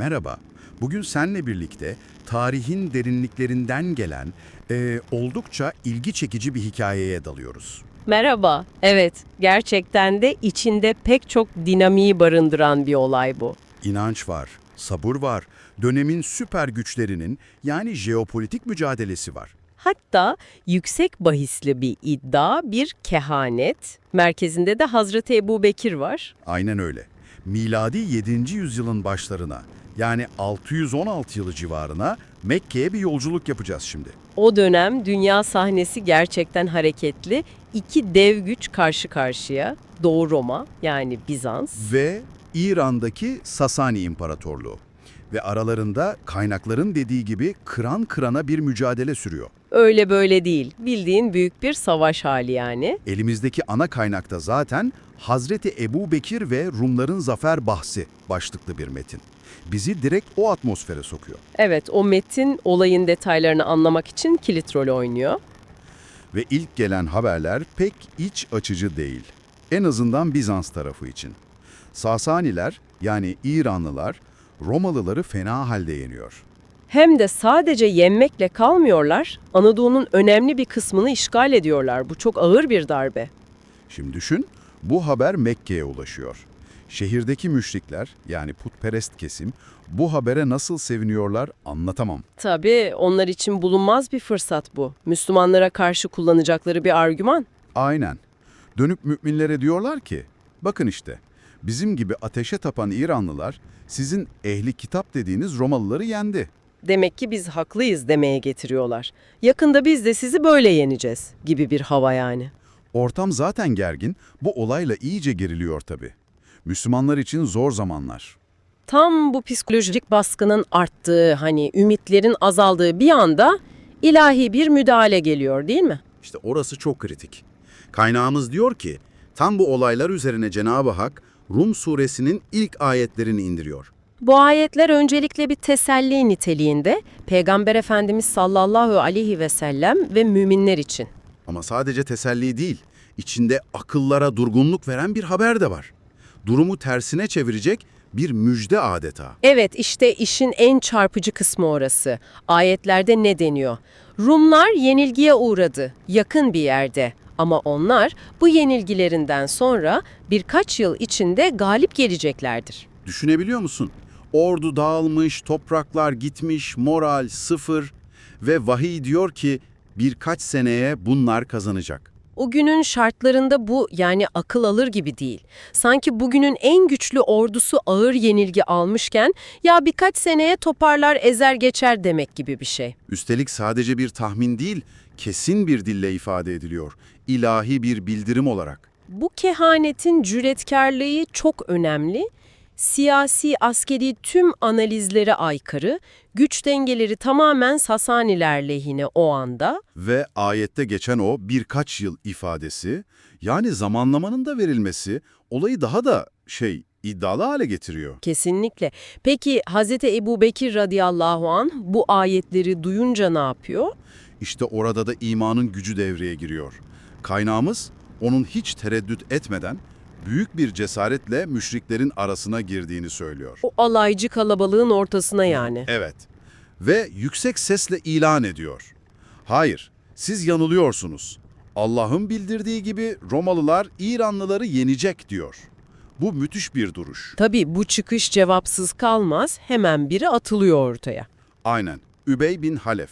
Merhaba. Bugün seninle birlikte tarihin derinliklerinden gelen eee, oldukça ilgi çekici bir hikayeye dalıyoruz. Merhaba. Evet, gerçekten de içinde pek çok dinamiği barındıran bir olay bu. İnanç var, sabır var, dönemin süper güçlerinin yani jeopolitik mücadelesi var. Hatta yüksek bahisli bir iddia, bir kehanet. Merkezinde de Hazreti Ebu Bekir var. Aynen öyle. Miladi 7. yüzyılın başlarına yani 616 yılı civarına Mekke'ye bir yolculuk yapacağız şimdi. O dönem dünya sahnesi gerçekten hareketli. İki dev güç karşı karşıya. Doğu Roma yani Bizans. Ve İran'daki Sasani İmparatorluğu. Ve aralarında kaynakların dediği gibi kıran kırana bir mücadele sürüyor. Öyle böyle değil. Bildiğin büyük bir savaş hali yani. Elimizdeki ana kaynakta zaten Hazreti Ebu Bekir ve Rumların zafer bahsi başlıklı bir metin. Bizi direkt o atmosfere sokuyor. Evet, o metin olayın detaylarını anlamak için kilit rol oynuyor. Ve ilk gelen haberler pek iç açıcı değil. En azından Bizans tarafı için. Sasaniler yani İranlılar Romalıları fena halde yeniyor. Hem de sadece yenmekle kalmıyorlar, Anadolu'nun önemli bir kısmını işgal ediyorlar. Bu çok ağır bir darbe. Şimdi düşün, bu haber Mekke'ye ulaşıyor. Şehirdeki müşrikler yani putperest kesim bu habere nasıl seviniyorlar anlatamam. Tabii onlar için bulunmaz bir fırsat bu. Müslümanlara karşı kullanacakları bir argüman. Aynen. Dönüp müminlere diyorlar ki, bakın işte bizim gibi ateşe tapan İranlılar sizin ehli kitap dediğiniz Romalıları yendi. Demek ki biz haklıyız demeye getiriyorlar. Yakında biz de sizi böyle yeneceğiz gibi bir hava yani. Ortam zaten gergin, bu olayla iyice geriliyor tabii. Müslümanlar için zor zamanlar. Tam bu psikolojik baskının arttığı, hani ümitlerin azaldığı bir anda ilahi bir müdahale geliyor değil mi? İşte orası çok kritik. Kaynağımız diyor ki, tam bu olaylar üzerine Cenab-ı Hak Rum suresinin ilk ayetlerini indiriyor. Bu ayetler öncelikle bir teselli niteliğinde Peygamber Efendimiz sallallahu aleyhi ve sellem ve müminler için. Ama sadece teselli değil, içinde akıllara durgunluk veren bir haber de var. Durumu tersine çevirecek bir müjde adeta. Evet işte işin en çarpıcı kısmı orası. Ayetlerde ne deniyor? Rumlar yenilgiye uğradı, yakın bir yerde. Ama onlar bu yenilgilerinden sonra birkaç yıl içinde galip geleceklerdir. Düşünebiliyor musun? Ordu dağılmış, topraklar gitmiş, moral sıfır ve vahiy diyor ki birkaç seneye bunlar kazanacak. O günün şartlarında bu yani akıl alır gibi değil. Sanki bugünün en güçlü ordusu ağır yenilgi almışken ya birkaç seneye toparlar ezer geçer demek gibi bir şey. Üstelik sadece bir tahmin değil, kesin bir dille ifade ediliyor. İlahi bir bildirim olarak. Bu kehanetin cüretkarlığı çok önemli. Siyasi, askeri tüm analizlere aykırı, güç dengeleri tamamen Sasaniler lehine o anda. Ve ayette geçen o birkaç yıl ifadesi, yani zamanlamanın da verilmesi olayı daha da şey iddialı hale getiriyor. Kesinlikle. Peki Hz. Ebu Bekir radıyallahu an bu ayetleri duyunca ne yapıyor? İşte orada da imanın gücü devreye giriyor. Kaynağımız onun hiç tereddüt etmeden büyük bir cesaretle müşriklerin arasına girdiğini söylüyor. O alaycı kalabalığın ortasına yani. Evet. Ve yüksek sesle ilan ediyor. Hayır, siz yanılıyorsunuz. Allah'ın bildirdiği gibi Romalılar İranlıları yenecek diyor. Bu müthiş bir duruş. Tabii bu çıkış cevapsız kalmaz, hemen biri atılıyor ortaya. Aynen. Übey bin Halef.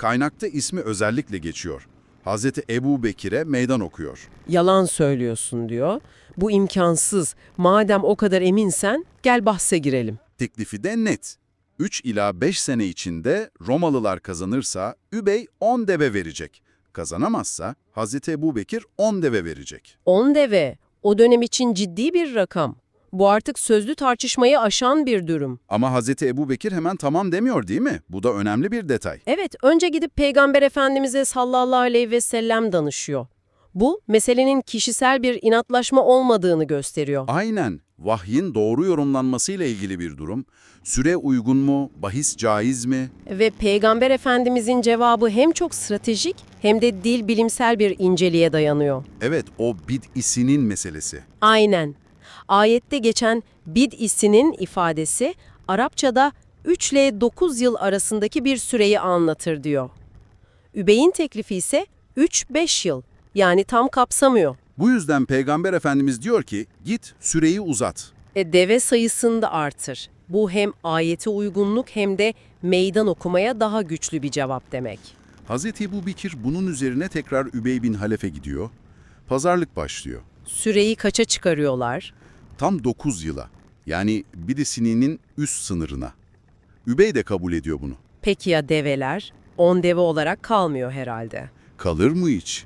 Kaynakta ismi özellikle geçiyor. Hazreti Ebu Bekir'e meydan okuyor. Yalan söylüyorsun diyor. Bu imkansız. Madem o kadar eminsen gel bahse girelim. Teklifi de net. 3 ila 5 sene içinde Romalılar kazanırsa Übey 10 deve verecek. Kazanamazsa Hazreti Ebu Bekir 10 deve verecek. 10 deve. O dönem için ciddi bir rakam. Bu artık sözlü tartışmayı aşan bir durum. Ama Hazreti Ebu Bekir hemen tamam demiyor değil mi? Bu da önemli bir detay. Evet, önce gidip Peygamber Efendimiz'e sallallahu aleyhi ve sellem danışıyor. Bu, meselenin kişisel bir inatlaşma olmadığını gösteriyor. Aynen. Vahyin doğru yorumlanmasıyla ilgili bir durum. Süre uygun mu? Bahis caiz mi? Ve Peygamber Efendimiz'in cevabı hem çok stratejik hem de dil bilimsel bir inceliğe dayanıyor. Evet, o bid'isinin meselesi. Aynen. Ayette geçen bid isinin ifadesi Arapçada 3 ile 9 yıl arasındaki bir süreyi anlatır diyor. Übey'in teklifi ise 3-5 yıl yani tam kapsamıyor. Bu yüzden Peygamber Efendimiz diyor ki git süreyi uzat. E, deve sayısını da artır. Bu hem ayete uygunluk hem de meydan okumaya daha güçlü bir cevap demek. Hz. Ebu Bekir bunun üzerine tekrar Übey bin Halef'e gidiyor. Pazarlık başlıyor. Süreyi kaça çıkarıyorlar? Tam 9 yıla. Yani Bidisini'nin üst sınırına. Übey de kabul ediyor bunu. Peki ya develer? 10 deve olarak kalmıyor herhalde. Kalır mı hiç?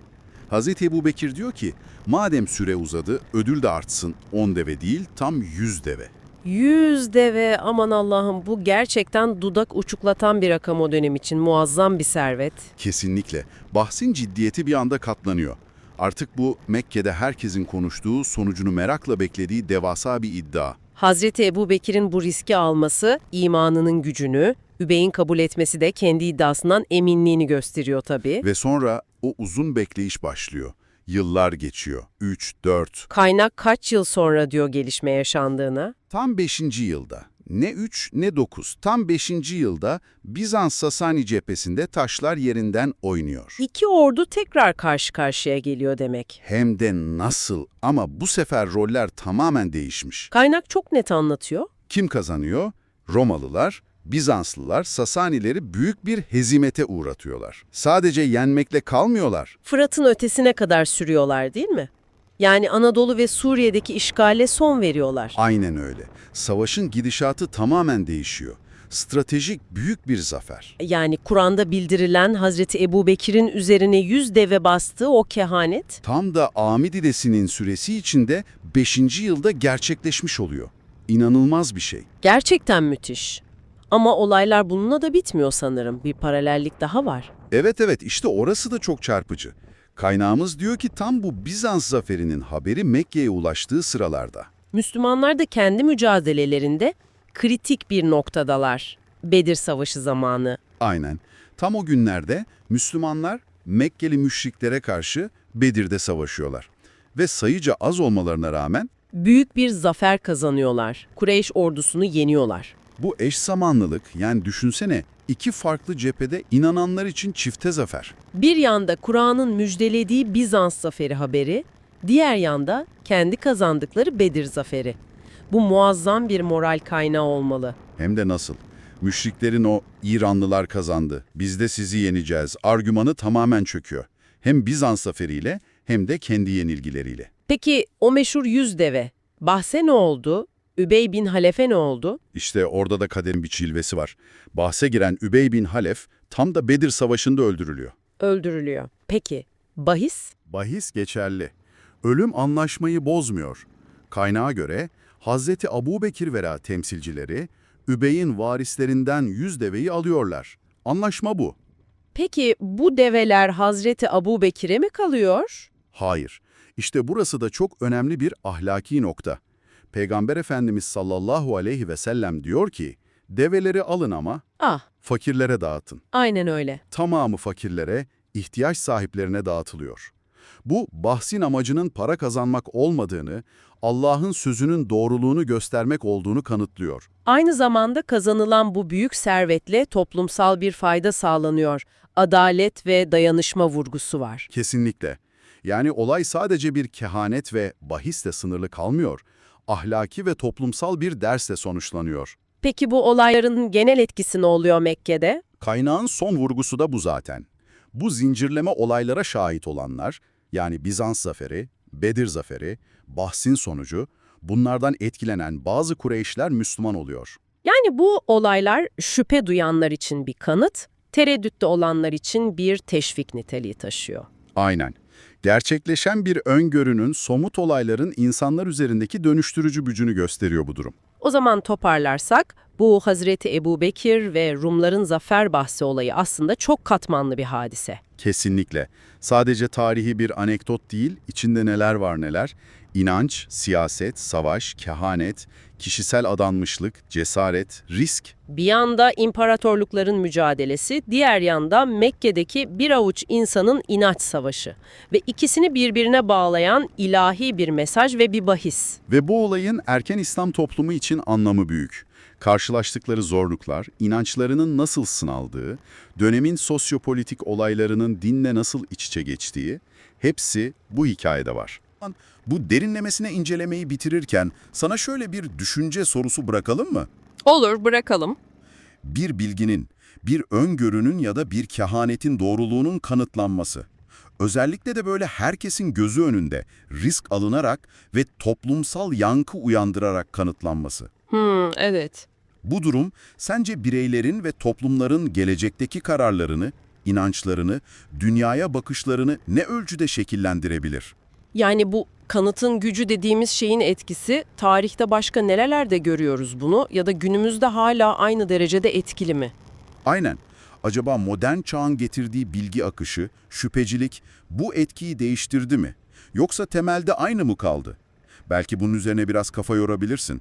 Hz. Ebu Bekir diyor ki, madem süre uzadı, ödül de artsın. 10 deve değil, tam 100 deve. 100 deve aman Allah'ım bu gerçekten dudak uçuklatan bir rakam o dönem için muazzam bir servet. Kesinlikle. Bahsin ciddiyeti bir anda katlanıyor. Artık bu Mekke'de herkesin konuştuğu, sonucunu merakla beklediği devasa bir iddia. Hazreti Ebu Bekir'in bu riski alması imanının gücünü, Übey'in kabul etmesi de kendi iddiasından eminliğini gösteriyor tabii. Ve sonra o uzun bekleyiş başlıyor. Yıllar geçiyor. 3, 4, Kaynak kaç yıl sonra diyor gelişme yaşandığını? Tam 5. yılda, ne 3 ne 9, tam 5. yılda Bizans-Sasani cephesinde taşlar yerinden oynuyor. İki ordu tekrar karşı karşıya geliyor demek. Hem de nasıl ama bu sefer roller tamamen değişmiş. Kaynak çok net anlatıyor. Kim kazanıyor? Romalılar, Bizanslılar Sasanileri büyük bir hezimete uğratıyorlar. Sadece yenmekle kalmıyorlar. Fırat'ın ötesine kadar sürüyorlar değil mi? Yani Anadolu ve Suriye'deki işgale son veriyorlar. Aynen öyle. Savaşın gidişatı tamamen değişiyor. Stratejik büyük bir zafer. Yani Kur'an'da bildirilen Hazreti Ebu Bekir'in üzerine yüz deve bastığı o kehanet, Tam da Amididesinin süresi içinde 5. yılda gerçekleşmiş oluyor. İnanılmaz bir şey. gerçekten müthiş. Ama olaylar bununla da bitmiyor sanırım. Bir paralellik daha var. Evet evet işte orası da çok çarpıcı. Kaynağımız diyor ki tam bu Bizans zaferinin haberi Mekke'ye ulaştığı sıralarda. Müslümanlar da kendi mücadelelerinde kritik bir noktadalar. Bedir Savaşı zamanı. Aynen. Tam o günlerde Müslümanlar Mekkeli müşriklere karşı Bedir'de savaşıyorlar. Ve sayıca az olmalarına rağmen Büyük bir zafer kazanıyorlar. Kureyş ordusunu yeniyorlar. Bu eş zamanlılık yani düşünsene iki farklı cephede inananlar için çifte zafer. Bir yanda Kur'an'ın müjdelediği Bizans zaferi haberi, diğer yanda kendi kazandıkları Bedir zaferi. Bu muazzam bir moral kaynağı olmalı. Hem de nasıl? Müşriklerin o İranlılar kazandı, biz de sizi yeneceğiz argümanı tamamen çöküyor. Hem Bizans zaferiyle hem de kendi yenilgileriyle. Peki o meşhur yüz deve, bahse ne oldu? Übey bin Halef'e ne oldu? İşte orada da kaderin bir çilvesi var. Bahse giren Übey bin Halef tam da Bedir Savaşı'nda öldürülüyor. Öldürülüyor. Peki, bahis? Bahis geçerli. Ölüm anlaşmayı bozmuyor. Kaynağa göre Hazreti Abu Bekir vera temsilcileri Übey'in varislerinden yüz deveyi alıyorlar. Anlaşma bu. Peki bu develer Hazreti Abu Bekir'e mi kalıyor? Hayır. İşte burası da çok önemli bir ahlaki nokta. Peygamber Efendimiz sallallahu aleyhi ve sellem diyor ki, develeri alın ama Ah, fakirlere dağıtın. aynen öyle. Tamamı fakirlere, ihtiyaç sahiplerine dağıtılıyor. Bu, bahsin amacının para kazanmak olmadığını, Allah'ın sözünün doğruluğunu göstermek olduğunu kanıtlıyor. Aynı zamanda kazanılan bu büyük servetle toplumsal bir fayda sağlanıyor. Adalet ve dayanışma vurgusu var. Kesinlikle. Yani olay sadece bir kehanet ve bahisle sınırlı kalmıyor. Ahlaki ve toplumsal bir dersle sonuçlanıyor. Peki bu olayların genel etkisi ne oluyor Mekke'de? Kaynağın son vurgusu da bu zaten. Bu zincirleme olaylara şahit olanlar, yani Bizans zaferi, Bedir zaferi, bahsin sonucu, bunlardan etkilenen bazı Kureyşler Müslüman oluyor. Yani bu olaylar şüphe duyanlar için bir kanıt, tereddütte olanlar için bir teşvik niteliği taşıyor. Aynen. Gerçekleşen bir öngörünün somut olayların insanlar üzerindeki dönüştürücü gücünü gösteriyor bu durum. O zaman toparlarsak, bu Hazreti Ebu Bekir ve Rumların zafer bahsi olayı aslında çok katmanlı bir hadise. Kesinlikle. Sadece tarihi bir anekdot değil, içinde neler var neler. İnanç, siyaset, savaş, kehanet, kişisel adanmışlık, cesaret, risk. Bir yanda imparatorlukların mücadelesi, diğer yanda Mekke'deki bir avuç insanın inanç savaşı ve ikisini birbirine bağlayan ilahi bir mesaj ve bir bahis. Ve bu olayın erken İslam toplumu için anlamı büyük. Karşılaştıkları zorluklar, inançlarının nasıl sınaldığı, dönemin sosyopolitik olaylarının dinle nasıl iç içe geçtiği, hepsi bu hikayede var. Bu derinlemesine incelemeyi bitirirken sana şöyle bir düşünce sorusu bırakalım mı? Olur, bırakalım. Bir bilginin, bir öngörünün ya da bir kehanetin doğruluğunun kanıtlanması. Özellikle de böyle herkesin gözü önünde risk alınarak ve toplumsal yankı uyandırarak kanıtlanması. Hmm, evet. Bu durum sence bireylerin ve toplumların gelecekteki kararlarını, inançlarını, dünyaya bakışlarını ne ölçüde şekillendirebilir? Yani bu kanıtın gücü dediğimiz şeyin etkisi tarihte başka nerelerde görüyoruz bunu ya da günümüzde hala aynı derecede etkili mi? Aynen. Acaba modern çağın getirdiği bilgi akışı, şüphecilik bu etkiyi değiştirdi mi? Yoksa temelde aynı mı kaldı? Belki bunun üzerine biraz kafa yorabilirsin.